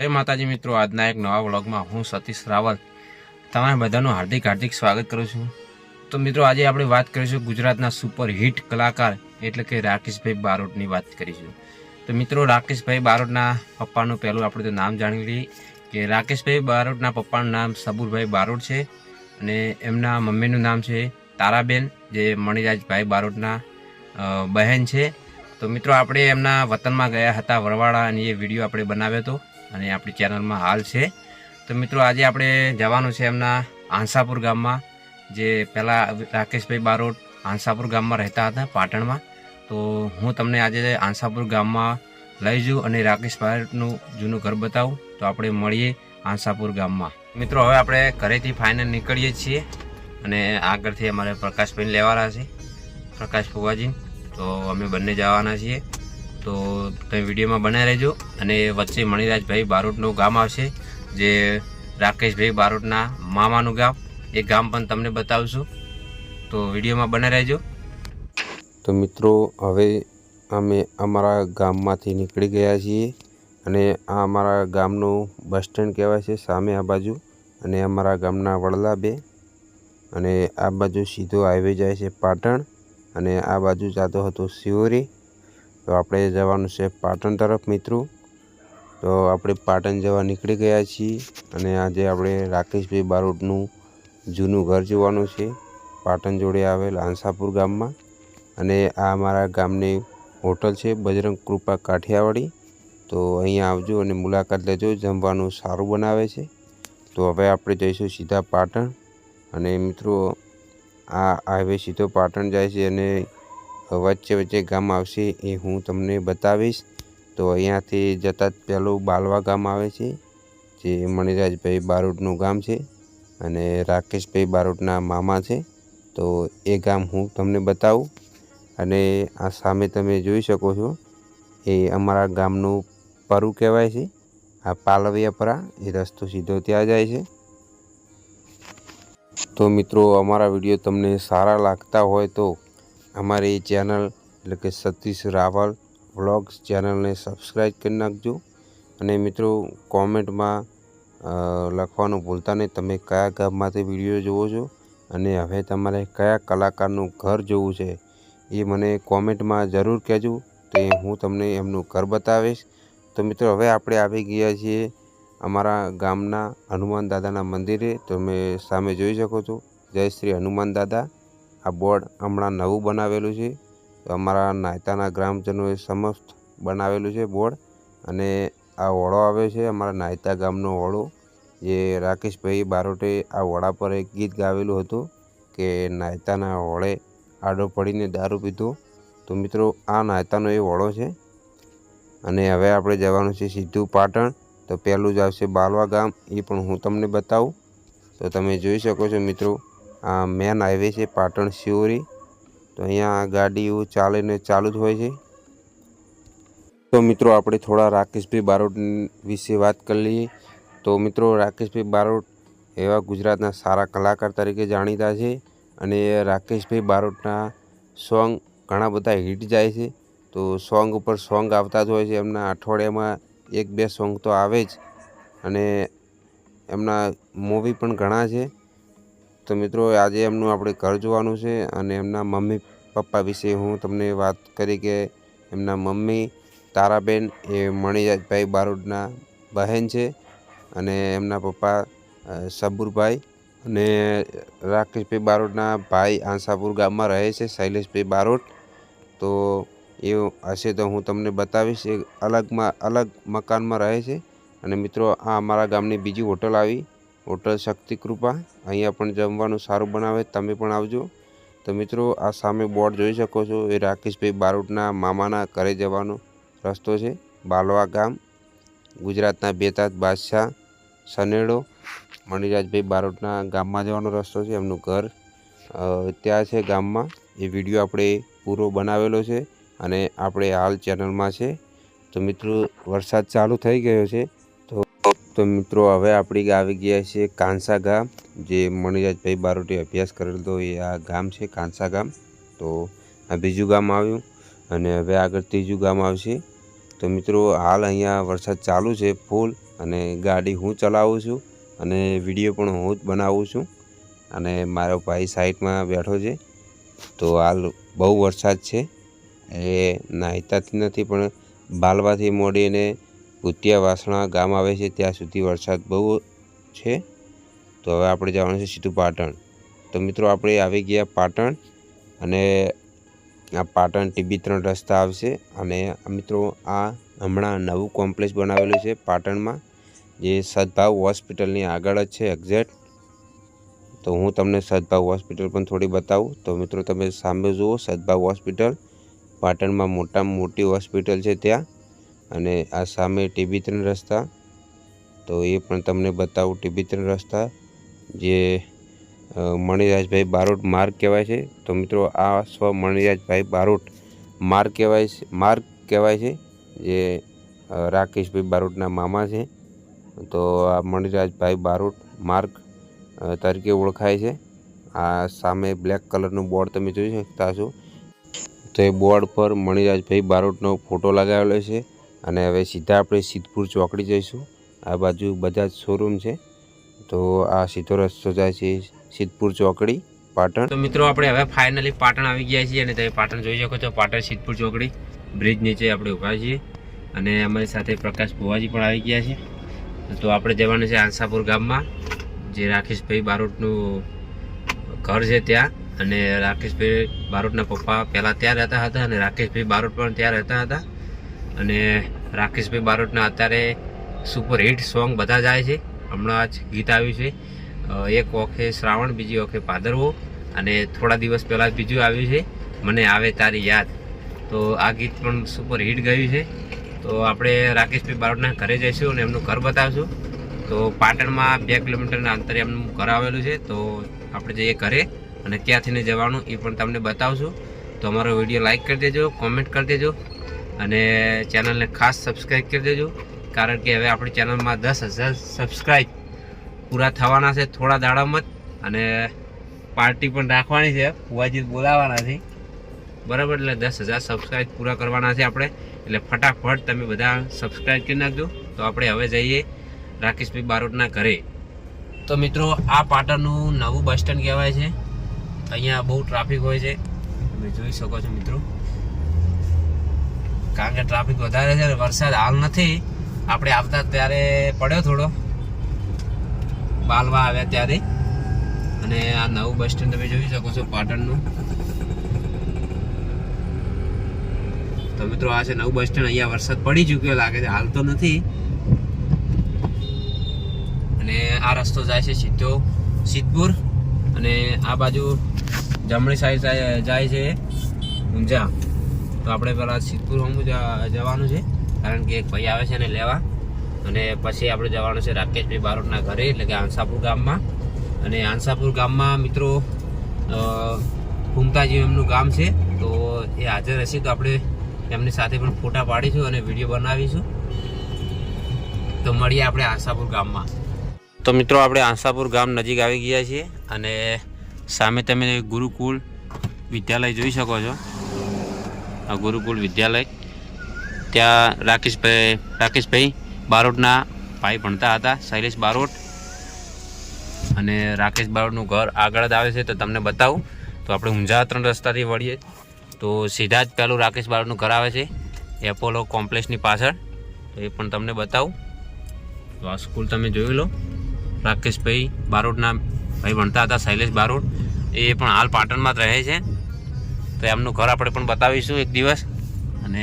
જય માતાજી મિત્રો, આજના એક નવા વ્લોગમાં હું સતીશ રાવલ. તમારા બધાનું હાર્દિક હાર્દિક સ્વાગત કરું છું. તો મિત્રો, આજે આપણે વાત કરીશું ગુજરાતના સુપર હિટ કલાકાર એટલે કે રાકેશભાઈ બારોટની વાત કરીશું. તો મિત્રો, રાકેશભાઈ બારોટના પપ્પાનું પહેલું આપણે તો નામ જાણી લઈએ કે રાકેશભાઈ બારોટના પપ્પાનું નામ સબુરભાઈ બારોટ છે અને એમના મમ્મીનું નામ છે તારાબેન, જે મણિરાજભાઈ બારોટના બહેન છે. તો મિત્રો, આપણે એમના વતનમાં ગયા હતા વરવાડા અને એ વીડિયો આપણે બનાવ્યો હતો. અને આપણી ચેનલમાં હાલ છે. તો મિત્રો, આજે આપણે જવાનું છે એમના આંસાપુર ગામમાં, જે પહેલાં રાકેશભાઈ બારોટ આંસાપુર ગામમાં રહેતા હતા પાટણમાં. તો હું તમને આજે આંસાપુર ગામમાં લઈ જઉં અને રાકેશ બારોટનું જૂનું ઘર બતાવું. તો આપણે મળીએ આંસાપુર ગામમાં. મિત્રો, હવે આપણે ઘરેથી ફાઇનલ નીકળીએ છીએ અને આગળથી અમારે પ્રકાશભાઈ લેવાના છે, પ્રકાશ ફુવાજી તો અમે બંને જવાના છીએ. તો તમે વિડીયોમાં બનાવી રહેજો. અને વચ્ચે મણિરાજભાઈ બારોટનું ગામ આવશે, જે રાકેશભાઈ બારોટના મામાનું ગામ. એ ગામ પણ તમને બતાવશું. તો વિડીયોમાં બનાવી રહેજો. તો મિત્રો, હવે અમે અમારા ગામમાંથી નીકળી ગયા છીએ અને આ અમારા ગામનું બસ સ્ટેન્ડ કહેવાય છે, સામે આ બાજુ. અને અમારા ગામના વડલા બે. અને આ બાજુ સીધો હાઈવે જાય છે પાટણ. અને આ બાજુ જતો હતો શિવરી તો આપણે જવાનું છે પાટણ તરફ, મિત્રો. તો આપણે પાટણ જવા નીકળી ગયા છીએ અને આજે આપણે રાકેશભાઈ બારોટનું જૂનું ઘર જોવાનું છે. પાટણ જોડે આવેલ આંસાપુર ગામમાં. અને આ અમારા ગામની હોટલ છે બજરંગ કૃપા કાઠિયાવાડી. તો અહીંયા આવજો અને મુલાકાત લેજો, જમવાનું સારું બનાવે છે. તો હવે આપણે જઈશું સીધા પાટણ. અને મિત્રો, આ હાઈવે સીધો પાટણ જાય છે અને વચ્ચે વચ્ચે ગામ આવશે એ હું તમને બતાવીશ. તો અહીંયાથી જતાં જ પહેલું બાલવા ગામ આવે છે, જે મણિરાજભાઈ બારોટનું ગામ છે અને રાકેશભાઈ બારોટના મામા છે. તો એ ગામ હું તમને બતાવું અને આ સામે તમે જોઈ શકો છો, એ અમારા ગામનું પરુ કહેવાય છે. આ પાલવિયાપરા, એ રસ્તો સીધો ત્યાં જાય છે. તો મિત્રો, અમારા વીડિયો તમને સારા લાગતા હોય તો અમારી ચેનલ એટલે કે સતીશ રાવલ વ્લોગ્સ ચેનલને સબસ્ક્રાઈબ કરી નાખજો. અને મિત્રો, કોમેન્ટમાં લખવાનું ભૂલતા નહીં. તમે કયા ગામમાંથી વીડિયો જુઓ છો? અને હવે તમારે કયા કલાકારનું ઘર જોવું છે? એ મને કોમેન્ટમાં જરૂર કહેજો. તો હું તમને એમનું ઘર બતાવીશ. તો મિત્રો, હવે આપણે આવી ગયા છીએ અમારા ગામના હનુમાન દાદાના મંદિરે. તમે સામે જોઈ શકો છો. જય શ્રી હનુમાન દાદા. આ બોર્ડ હમણાં નવું બનાવેલું છે. અમારા નાયતાના ગ્રામજનોએ સમસ્ત બનાવેલું છે બોર્ડ. અને આ ઓળો આવે છે, અમારા નાયતા ગામનો ઓળો. જે રાકેશભાઈ બારોટે આ ઓળા પર એક ગીત ગાવેલું હતું કે નાયતાના ઓળે આડો પડીને દારૂ પીધો. તો મિત્રો, આ નાયતાનો એ ઓળો છે. અને હવે આપણે જવાનું છે સીધું પાટણ. તો પહેલું જ આવશે બાલવા ગામ. એ પણ હું તમને બતાવું. તો તમે જોઈ શકો છો મિત્રો આ મેન હાઈવે છે, પાટણ શિવરી. તો અહીંયા ગાડીઓ ચાલીને ચાલુ જ હોય છે. તો મિત્રો, આપણે થોડા રાકેશભાઈ બારોટ વિશે વાત કરી લઈએ. તો મિત્રો, રાકેશભાઈ બારોટ એવા ગુજરાતના સારા કલાકાર તરીકે જાણીતા છે અને રાકેશભાઈ બારોટના સોંગ ઘણા બધા હિટ જાય છે. તો સોંગ ઉપર સોંગ આવતા જ હોય છે. એમના અઠવાડિયામાં એક બે સોંગ તો આવે જ અને એમના મૂવી પણ ઘણા છે. તો મિત્રો, આજે એમનું આપણે ઘર જોવાનું છે અને એમના મમ્મી પપ્પા વિશે હું તમને વાત કરી કે એમના મમ્મી તારાબેન એ મણિરાજભાઈ બારોટના બહેન છે અને એમના પપ્પા સબુરભાઈ અને રાકેશભાઈ બારોટના ભાઈ આંસાપુર ગામમાં રહે છે, શૈલેષભાઈ બારોટ તો એ હશે તો હું તમને બતાવીશ, એ અલગમાં, અલગ મકાનમાં રહે છે. અને મિત્રો, આ અમારા ગામની બીજી હોટલ આવી. હોટલ શક્તિ કૃપા. અહીંયા પણ જમવાનું સારું બનાવે, તમે પણ આવજો. તો મિત્રો, આ સામે બોર્ડ જોઈ શકો છો, એ રાકેશભાઈ બારોટના મામાના ઘરે જવાનો રસ્તો છે. બાલવા ગામ, ગુજરાતના બેતાજ બાદશાહ, સનેડો, મણિરાજભાઈ બારોટના ગામમાં જવાનો રસ્તો છે, એમનું ઘર ત્યાં છે ગામમાં. એ વીડિયો આપણે પૂરો બનાવેલો છે અને આપણે હાલ ચેનલમાં છે. તો મિત્રો, વરસાદ ચાલુ થઈ ગયો છે. તો મિત્રો, હવે આપણી આવી ગયા છે કાંસા ગામ, જે મણિરાજભાઈ બારોટી અભ્યાસ કરેલો એ આ ગામ છે, કાંસા ગામ. તો આ બીજું ગામ આવ્યું અને હવે આગળ ત્રીજું ગામ આવશે. તો મિત્રો, હાલ અહીંયા વરસાદ ચાલુ છે ફૂલ અને ગાડી હું ચલાવું છું અને વીડિયો પણ હું જ બનાવું છું અને મારો ભાઈ સાઈડમાં બેઠો છે. તો હાલ બહુ વરસાદ છે. એ નાહતાથી નથી પણ બાલવાથી મોડીને ભૂતિયા વાસણા ગામ આવે છે, ત્યાં સુધી વરસાદ બહુ છે. તો હવે આપણે જવાનું છે સીધું પાટણ. તો મિત્રો, આપણે આવી ગયા પાટણ અને આ પાટણ ટીબી ત્રણ રસ્તા આવશે અને મિત્રો, આ હમણાં નવું કોમ્પ્લેક્સ બનાવેલું છે પાટણમાં, જે સદભાવ હોસ્પિટલની આગળ જ છે એક્ઝેક્ટ તો હું તમને સદભાવ હોસ્પિટલ પણ થોડી બતાવું. તો મિત્રો, તમે સામે જુઓ, સદભાવ હોસ્પિટલ પાટણમાં મોટામાં મોટી હોસ્પિટલ છે ત્યાં. અને આ સામે ટીબી ત્રણ રસ્તા, તો એ પણ તમને બતાવું ટીબી ત્રણ રસ્તા, જે મણિરાજભાઈ બારોટ માર્ગ કહેવાય છે. તો મિત્રો, આ સ્વ મણિરાજભાઈ બારોટ માર્ગ કહેવાય છે, માર્ગ કહેવાય છે, જે રાકેશભાઈ બારોટના મામા છે. તો આ મણિરાજભાઈ બારોટ માર્ગ તરીકે ઓળખાય છે. આ સામે બ્લેક કલરનું બોર્ડ તમે જોઈ શકતા છો તો એ બોર્ડ પર મણિરાજભાઈ બારોટનો ફોટો લગાવેલો છે. અને હવે સીધા આપણે સિદ્ધપુર ચોકડી જઈશું. આ બાજુ બજાજ શોરૂમ છે. તો આ સીધો રસ્તો જાય છે સિદ્ધપુર ચોકડી, પાટણ. તો મિત્રો, આપણે હવે ફાઇનલી પાટણ આવી ગયા છીએ અને તમે પાટણ જોઈ શકો છો. પાટણ સિદ્ધપુર ચોકડી બ્રિજ નીચે આપણે ઊભા છીએ અને અમારી સાથે પ્રકાશ ભુવાજી પણ આવી ગયા છે. તો આપણે જવાનું છે આંસાપુર ગામમાં, જે રાકેશભાઈ બારોટનું ઘર છે ત્યાં. અને રાકેશભાઈ બારોટના પપ્પા પહેલાં ત્યાં રહેતા હતા અને રાકેશભાઈ બારોટ પણ ત્યાં રહેતા હતા. અને રાકેશભાઈ બારોટના અત્યારે સુપર હિટ સોંગ બધા જાય છે. હમણાં જ ગીત આવ્યું છે. એક વખતે શ્રાવણ, બીજી વખતે પાદરવો અને થોડા દિવસ પહેલાં બીજું આવ્યું છે. મને આવે તારી યાદ. તો આ ગીત પણ સુપર હિટ ગયું છે. તો આપણે રાકેશભાઈ બારોટના ઘરે જઈશું અને એમનું ઘર બતાવશું. તો પાટણમાં બે કિલોમીટરના અંતરે એમનું ઘર આવેલું છે. તો આપણે જઈએ ઘરે અને ક્યાંથીને જવાનું એ પણ તમને બતાવશું. તો અમારો વીડિયો લાઈક કરી દેજો કોમેન્ટ કરી દેજો. અને ચેનલને ખાસ સબસ્ક્રાઈબ કરી દેજો, કારણ કે હવે આપણી ચેનલમાં દસ હજાર સબસ્ક્રાઈબ પૂરા થવાના છે થોડા દાડામાં જ, અને પાર્ટી પણ રાખવાની છે, ફુવાજી બોલાવવાના છે. બરાબર, એટલે દસ હજાર સબસ્ક્રાઈબ પૂરા કરવાના છે આપણે, એટલે ફટાફટ તમે બધા સબસ્ક્રાઈબ કરી નાખજો. તો આપણે હવે જઈએ રાકેશભાઈ બારોટના ઘરે. તો મિત્રો, આ પાટણનું નવું બસ સ્ટેન્ડ કહેવાય છે. અહીંયા બહુ ટ્રાફિક હોય છે. તમે જોઈ શકો છો મિત્રો. કારણ કે ટ્રાફિક વધારે છે વરસાદ હાલ નથી. આપણે આવતા ત્યારે પડ્યો થોડો. બાલવા આવ્યા ત્યારે. અને આ નવું બસ સ્ટેન્ડ તમે જોઈ શકો છો પાટણનું. તો મિત્રો આ છે નવું બસ સ્ટેન્ડ. અહીંયા વરસાદ પડી ચૂક્યો લાગે છે. હાલ તો નથી. અને આ રસ્તો જાય છે સીધો સિદ્ધપુર. અને આ બાજુ જમણી સાઈડ જાય છે ઊંઝા. તો આપણે પેલા સિદ્ધપુર હમ જવાનું છે. કારણ કે એક ભાઈ આવે છે ને લેવા. અને પછી આપણે જવાનું છે રાકેશભાઈ બારોટના ઘરે, એટલે કે આંસાપુર ગામમાં. અને આંસાપુર ગામમાં મિત્રો ફૂમતાજી એમનું ગામ છે. તો એ હાજર હશે તો આપણે એમની સાથે પણ ફોટા પાડીશું અને વીડિયો બનાવીશું. તો મળીએ આપણે આંસાપુર ગામમાં. તો મિત્રો, આપણે આંસાપુર ગામ નજીક આવી ગયા છીએ અને સામે તમે ગુરુકુળ વિદ્યાલય જોઈ શકો છો. ગુરુકુળ વિદ્યાલય. ત્યાં રાકેશભાઈ રાકેશભાઈ બારોટના ભાઈ ભણતા હતા, શૈલેષ બારોટ. અને રાકેશ બારોટનું ઘર આગળ જ આવે છે, તો તમને બતાવું. તો આપણે ઊંઝા ત્રણ રસ્તાથી વળીએ. તો સીધા જ પહેલું રાકેશ બારોટનું ઘર આવે છે, એપોલો કોમ્પ્લેક્સની પાછળ. તો એ પણ તમને બતાવું. તો આ સ્કૂલ તમે જોઈ લો. રાકેશભાઈ બારોટના ભાઈ ભણતા હતા, શૈલેષ બારોટ. એ પણ હાલ પાટણમાં જ રહે છે. તો એમનું ઘર આપણે પણ બતાવીશું એક દિવસ. અને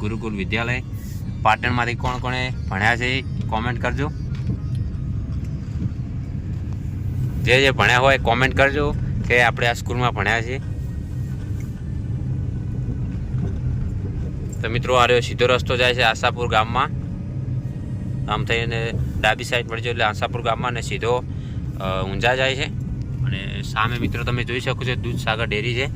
ગુરુકુલ વિદ્યાલય પાટણમાંથી કોણ કોણે ભણ્યા છે કોમેન્ટ કરજો. જે જે ભણ્યા હોય કોમેન્ટ કરજો કે આપણે આ સ્કૂલમાં ભણ્યા છે તો મિત્રો, આ સીધો રસ્તો જાય છે આશાપુર ગામમાં. આમ થઈને ડાબી સાઈડ પડજો એટલે આશાપુર ગામમાં અને સીધો ઊંઝા જાય છે. અને સામે મિત્રો તમે જોઈ શકો છો દૂધ સાગર ડેરી છે.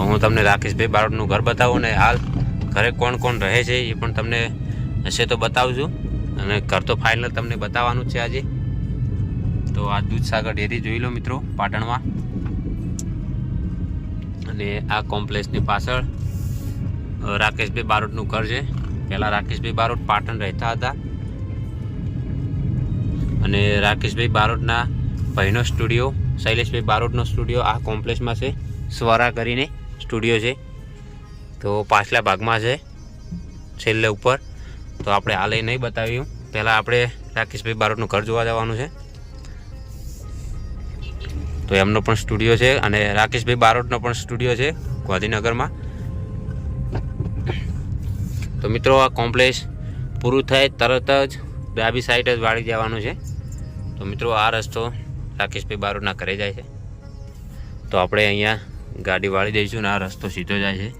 તો હું તમને રાકેશભાઈ બારોટનું ઘર બતાવું ને હાલ ઘરે કોણ કોણ રહે છે એ પણ તમને હશે તો બતાવજો. અને ઘર તો ફાઇનલ તમને બતાવવાનું છે આજે. તો આ દૂધસાગર ડેરી જોઈ લો મિત્રો, પાટણમાં. અને આ કોમ્પ્લેક્સની પાછળ રાકેશભાઈ બારોટનું ઘર છે. પહેલાં રાકેશભાઈ બારોટ પાટણ રહેતા હતા. અને રાકેશભાઈ બારોટના ભાઈનો સ્ટુડિયો, શૈલેષભાઈ બારોટનો સ્ટુડિયો આ કોમ્પ્લેક્સમાં છે. સ્વરા કરીને સ્ટુડિયો છે. તો પાછલા ભાગમાં છે. છેલ્લે ઉપર. તો આપણે આ લઈ નહીં બતાવ્યું. પહેલાં આપણે રાકેશભાઈ બારોટનું ઘર જોવા જવાનું છે. તો એમનો પણ સ્ટુડિયો છે અને રાકેશભાઈ બારોટનો પણ સ્ટુડિયો છે ગાંધીનગરમાં. તો મિત્રો, આ કોમ્પ્લેક્સ પૂરું થાય તરત જ ડાબી સાઈડ જ વાળી જવાનું છે. તો મિત્રો, આ રસ્તો રાકેશભાઈ બારોટના ઘરે જાય છે. તો આપણે અહીંયા ગાડી વાળી દઈશું ને આ રસ્તો સીધો જાય છે.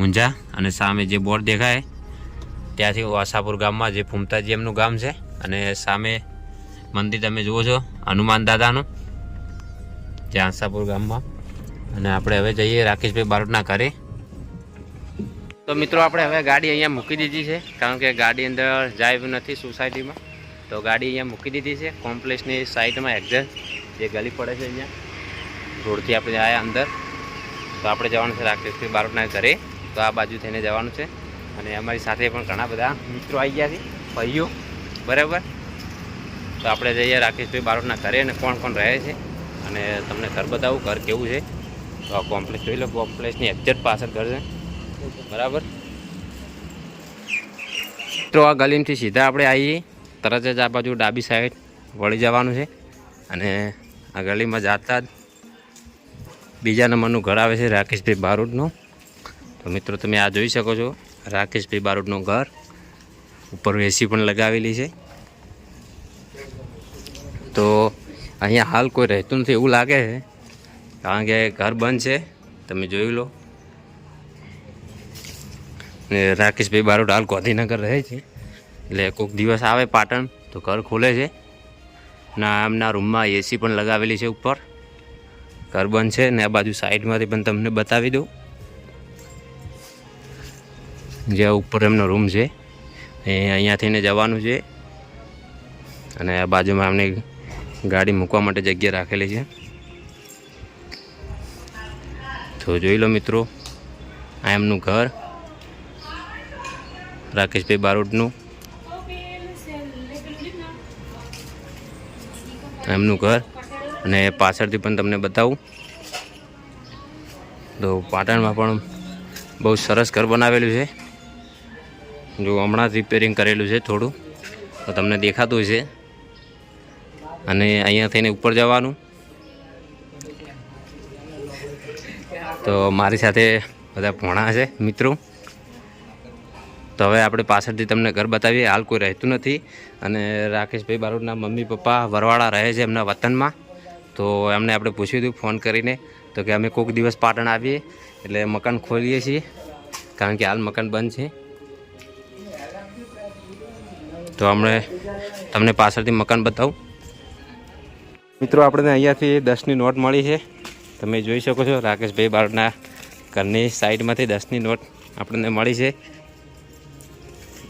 ઊંઝા અને સામે જે બોર્ડ દેખાય, ત્યાંથી વાસાપુર ગામમાં જે ફૂમતાજી એમનું ગામ છે અને સામે મંદિર તમે જુઓ છો, હનુમાન દાદાનું, જે આસાપુર ગામમાં. અને આપણે હવે જઈએ રાકેશભાઈ બારોટના ઘરે. તો મિત્રો, આપણે હવે ગાડી અહીંયા મૂકી દીધી છે, કારણ કે ગાડી અંદર જાય નથી સોસાયટીમાં તો ગાડી અહીંયા મૂકી દીધી છે કોમ્પ્લેક્સની સાઈડમાં એક્ઝેક્ટ જે ગલી પડે છે અહીંયા. રોડથી આપણે આવ્યા અંદર. તો આપણે જવાનું છે રાકેશભાઈ બારોટના ઘરે. તો આ બાજુ થઈને જવાનું છે. અને અમારી સાથે પણ ઘણા બધા મિત્રો આવી ગયા છે. ભાઈઓ, બરાબર? તો આપણે જઈએ રાકેશભાઈ બારોટના ઘરે અને કોણ કોણ રહે છે. અને તમને ઘર બતાવું, ઘર કેવું છે. તો આ કોમ્પ્લેક્સ જોઈ લો કોમ્પ્લેક્સની એક્ઝેક્ટ પાછળ ઘર છે. બરાબર? તો આ ગલીમથી સીધા આપણે આવીએ. તરત જ આ બાજુ ડાબી સાઈડ વળી જવાનું છે. અને આ ગલીમાં જતા જ બીજા નંબરનું ઘર આવે છે રાકેશભાઈ બારોટનું. તો મિત્રો, તમે આ જોઈ શકો છો રાકેશભાઈ બારોટનું ઘર. ઉપર એસી પણ લગાવેલી છે. તો અહીંયા હાલ કોઈ રહેતું નથી એવું લાગે છે. કારણ કે ઘર બંધ છે. તમે જોઈ લો. રાકેશભાઈ બારોટ હાલ ગાંધીનગર રહે છે. એટલે કોઈક દિવસ આવે પાટણ, તો ઘર ખોલે છે. ના એમના રૂમમાં એસી પણ લગાવેલી છે ઉપર. ઘર છે ને આ બાજુ સાઈડમાંથી પણ તમને બતાવી દઉં. જ્યાં ઉપર એમનો રૂમ છે, એ અહીંયાથીને જવાનું છે. અને આ બાજુમાં એમની ગાડી મૂકવા માટે જગ્યા રાખેલી છે. તો જોઈ લો મિત્રો, આ એમનું ઘર. રાકેશભાઈ બારોટનું. એમનું ઘર. અને પાછળથી પણ તમને બતાવું. તો પાટણમાં પણ બહુ સરસ ઘર બનાવેલું છે. જો હમણાં જ રિપેરિંગ કરેલું છે થોડું, તો તમને દેખાતું છે અને અહીંયા થઈને ઉપર જવાનું. તો મારી સાથે બધા ભોણા છે, મિત્રો. તો હવે આપણે પાછળથી તમને ઘર બતાવીએ. હાલ કોઈ રહેતું નથી. અને રાકેશભાઈ બારોટના મમ્મી પપ્પા વરવાળા રહે છે એમના વતનમાં. તો એમને આપણે પૂછ્યું હતું ફોન કરીને તો કે અમે કોઈક દિવસ પાટણ આવીએ એટલે મકાન ખોલીએ છીએ. કારણ કે હાલ મકાન બંધ છે. તો હમણે તમને પાછળથી મકાન બતાવું. મિત્રો, આપણને અહીંયાથી દસની નોટ મળી છે. તમે જોઈ શકો છો, રાકેશભાઈ બાળના ઘરની સાઈડમાંથી દસની નોટ આપણને મળી છે.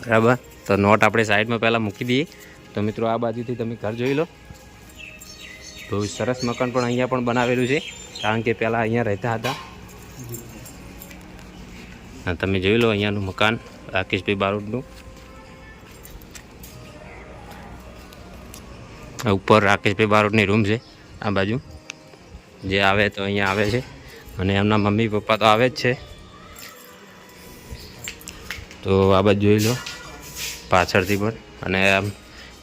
બરાબર? તો નોટ આપણે સાઈડમાં પહેલાં મૂકી દઈએ. તો મિત્રો, આ બાજુથી તમે ઘર જોઈ લો. બહુ સરસ મકાન પણ અહીંયા પણ બનાવેલું છે. કારણ કે પહેલાં અહીંયા રહેતા હતા. તમે જોઈ લો અહીંયાનું મકાન, રાકેશભાઈ બારોટનું. ઉપર રાકેશભાઈ બારોટની રૂમ છે, આ બાજુ. જે આવે તો અહીંયા આવે છે. અને એમના મમ્મી પપ્પા તો આવે જ છે. તો આ બાજુ જોઈ લો, પાછળથી પણ. અને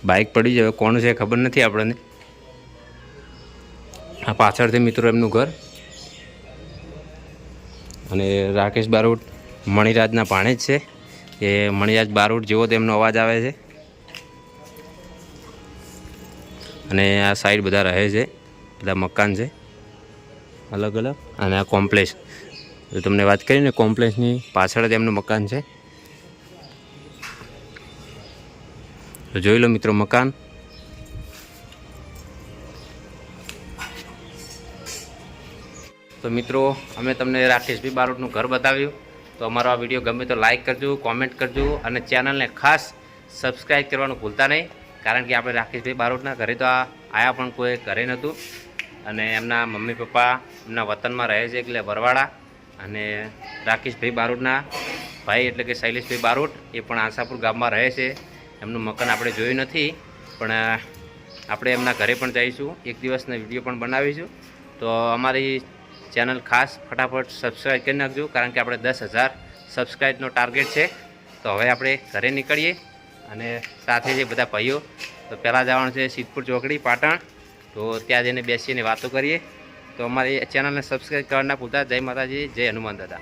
બાઇક પડી જાય કોણ છે ખબર નથી આપણને. આ પાછળથી મિત્રો એમનું ઘર. અને રાકેશ બારોટ મણિરાજના ભાણે જ છે. એ મણિરાજ બારોટ જેવો તેમનો અવાજ આવે છે. અને આ સાઈડ બધા રહે છે. બધા મકાન છે. અલગ અલગ. અને આ કોમ્પ્લેક્સ તો તમને વાત કરીને કોમ્પ્લેક્સની પાછળ જ એમનું મકાન છે. જોઈ લો મિત્રો મકાન. મિત્રો, અમે તમને રાકેશભાઈ બારોટનું ઘર બતાવ્યું. તો અમારો આ વીડિયો ગમે તો લાઇક કરજો કોમેન્ટ કરજો અને ચેનલને ખાસ સબસ્ક્રાઈબ કરવાનું ભૂલતા નહીં. કારણ કે આપણે રાકેશભાઈ બારોટના ઘરે તો આ આયા પણ કોઈ ઘરે નહોતું. અને એમના મમ્મી પપ્પા એમના વતનમાં રહે છે એટલે વરવાડા. અને રાકેશભાઈ બારોટના ભાઈ એટલે કે શૈલેષભાઈ બારોટ એ પણ આશાપુર ગામમાં રહે છે. એમનું મકાન આપણે જોયું નથી, પણ આપણે એમના ઘરે પણ જઈશું. એક દિવસનો વીડિયો પણ બનાવીશું. તો અમારી ચેનલ ખાસ ફટાફટ સબસ્ક્રાઈબ કરી નાખજો, કારણ કે આપણે દસ હજાર સબસ્ક્રાઈબનો ટાર્ગેટ છે. તો હવે આપણે ઘરે નીકળીએ અને સાથે જે બધા ભાઈઓ, તો પહેલાં જવાનું છે સિદ્ધપુર ચોકડી, પાટણ. તો ત્યાં જઈને બેસીને વાતો કરીએ. તો અમારી ચેનલને સબસ્ક્રાઈબ કરવાના પૂરતા જય માતાજી, જય હનુમાન દાદા.